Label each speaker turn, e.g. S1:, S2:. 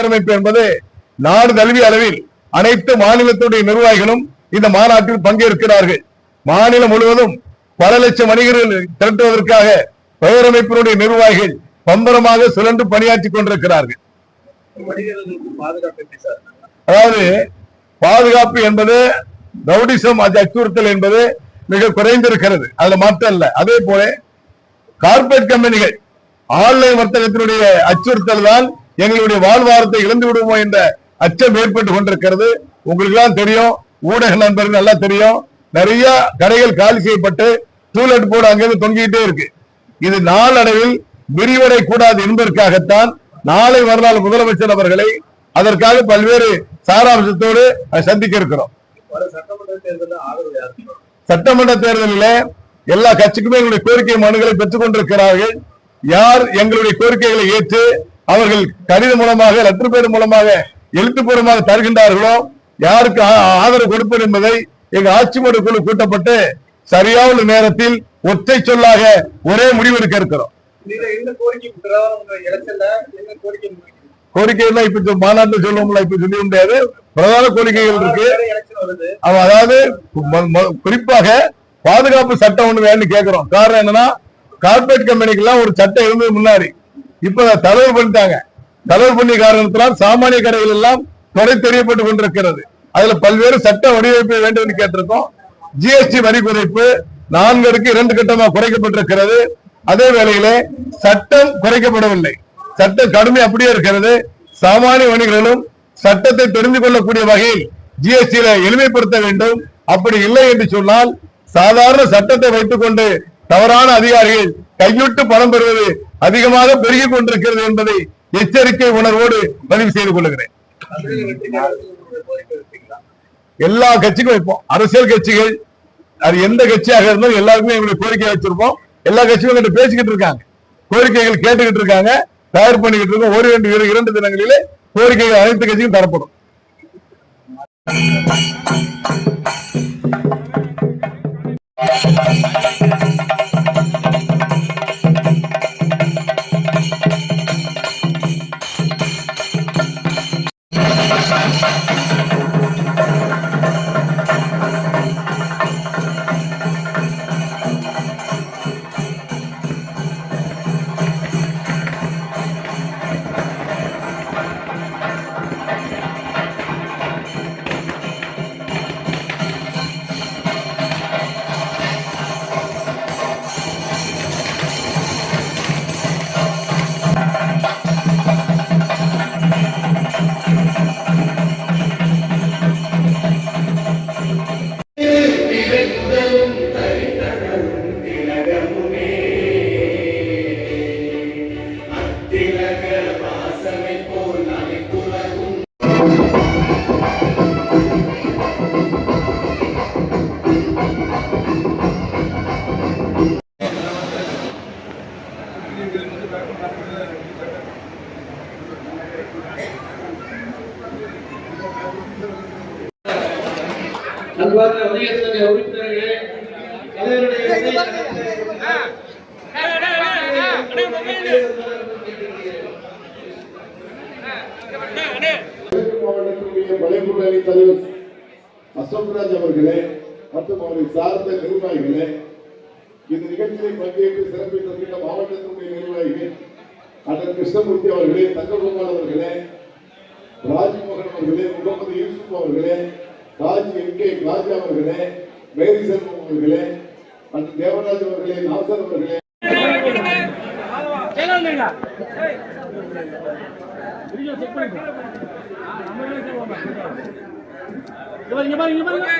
S1: சீரமைப்பு என்பது நாடு தழுவிய அளவில் அனைத்து மாநிலத்துடைய நிர்வாகிகளும் இந்த மாநாட்டில் பங்கேற்கிறார்கள். மாநிலம் முழுவதும் பல லட்சம் வணிகர்கள் திரட்டுவதற்காக பேரமைப்பினுடைய நிர்வாகிகள் பம்பரமாக சுழன்று பணியாற்றிக் கொண்டிருக்கிறார்கள். அதாவது பாதுகாப்பு என்பது ரவுடிசம் அச்சுறுத்தல் என்பது மிக குறைந்திருக்கிறது. அதுல மாற்றம் இல்ல. அதே போல கார்பரேட் கம்பெனிகள் ஆன்லைன் வர்த்தகத்தினுடைய அச்சுறுத்தல் தான் எங்களுடைய வாழ்வாரத்தை இழந்து விடுவோம் என்ற அச்சம் ஏற்பட்டு கொண்டிருக்கிறது. உங்களுக்கு எல்லாம் தெரியும். ஊடக நண்பர்கள் நல்லா தெரியும். நிறைய கடைகள் காலி செய்யப்பட்டு டூலெட் போர்டு அங்கிருந்து தொங்கிட்டே இருக்கு. இது நாளடைவில் விரிவடை கூடாது என்பதற்காகத்தான் நாளை மறுநாள் முதலமைச்சர் அவர்களை அதற்காக பல்வேறு சாராம்சத்தோடு சந்திக்க இருக்கிறோம்.
S2: சட்டமன்ற தேர்தலில்
S1: சட்டமன்ற தேர்தலில் எல்லா கட்சிக்குமே எங்களுடைய கோரிக்கை மனுக்களை பெற்றுக் கொண்டிருக்கிறார்கள். யார் எங்களுடைய கோரிக்கைகளை ஏற்று அவர்கள் கடிதம் மூலமாக லெட்டர் பேர் மூலமாக எழுத்துப்பூர்வமாக தருகின்றார்களோ யாருக்கு ஆதரவு கொடுப்பது என்பதை எங்க ஆட்சிமன்ற குழு கூட்டப்பட்டு சரியான நேரத்தில் ஒற்றை சொல்லாக ஒரே முடிவு எடுக்க இருக்கிறோம்
S2: நீங்க என்ன கோரிக்கை பிரகாரம் உங்க எலெக்ஷன்ல என்ன கோரிக்கை முன்வைக்கிறீங்க
S1: கோரிக்கை எல்லாம் இப்ப மாநாட்டில் சொல்லுவோம்ல இப்ப சொல்ல முடியாது. பிரதான கோரிக்கைகள் இருக்கு. அவன் அதாவது குறிப்பாக பாதுகாப்பு சட்டம் ஒண்ணு வேணும்னு கேக்குறோம் காரணம் என்னன்னா கார்பரேட் கம்பெனிக்கு எல்லாம் ஒரு சட்டம் இருந்தது முன்னாடி. இப்ப தளர்வு பண்ணிட்டாங்க. தளர்வு பண்ணி காரணத்தினால் சாமானிய கடைகள் எல்லாம் தொடை தெரியப்பட்டு கொண்டிருக்கிறது. அதுல பல்வேறு சட்ட வடிவமைப்பு வேண்டும் என்று கேட்டிருக்கோம் ஜிஎஸ்டி வரி குறைப்பு நான்கு இரண்டு கட்டமா குறைக்கப்பட்டிருக்கிறது. அதே வேளையிலே சட்டம் குறைக்கப்படவில்லை. சட்டம் கடுமை அப்படியே இருக்கிறது. சாமானிய வணிகர்களும் சட்டத்தை தெரிந்து கொள்ளக்கூடிய வகையில் ஜிஎஸ்டியில எளிமைப்படுத்த வேண்டும். அப்படி இல்லை என்று சொன்னால் சாதாரண சட்டத்தை வைத்துக் கொண்டு தவறான அதிகாரிகள் கையூட்டு பணம் பெறுவது அதிகமாக பெருகிக் கொண்டிருக்கிறது என்பதை எச்சரிக்கை உணர்வோடு பதிவு செய்து கொள்கிறேன் எல்லா கட்சிக்கும் வைப்போம். அரசியல் கட்சிகள் அது எந்த கட்சியாக இருந்தாலும் எல்லாருக்குமே எங்களுடைய கோரிக்கை வச்சிருப்போம். எல்லா கட்சியும் கிட்ட பேசிக்கிட்டு இருக்காங்க. கோரிக்கைகள் கேட்டுக்கிட்டு இருக்காங்க. தயார் பண்ணிக்கிட்டு இருக்கோம். ஒரு ரெண்டு இரு- இரண்டு தினங்களிலே கோரிக்கைகள் அனைத்து கட்சியும் தரப்படும்.
S3: அன்பார்ந்த வணிகர் சங்க உறுப்பினர்களே
S4: மாவட்டத்தினுடைய தலைவர் அசோக்ராஜ் அவர்களே மற்றும் அவரை சார்ந்த நிர்வாகிகளே இந்த நிகழ்ச்சியில் பங்கேற்று சிறப்பை தருகின்ற மாவட்டத்தினுடைய நிர்வாகிகள் அண்ணன் கிருஷ்ணமூர்த்தி அவர்களே தங்ககோபால் அவர்களே ராஜ்மோகன் அவர்களே முகமது யூசுப் அவர்களே ராஜ் எம் கே ராஜா அவர்களே மேரி செல்வம் அவர்களே மற்றும் தேவராஜ் அவர்களே நாசர் அவர்களே.
S3: இங்க பாருங்க இங்க பாருங்க.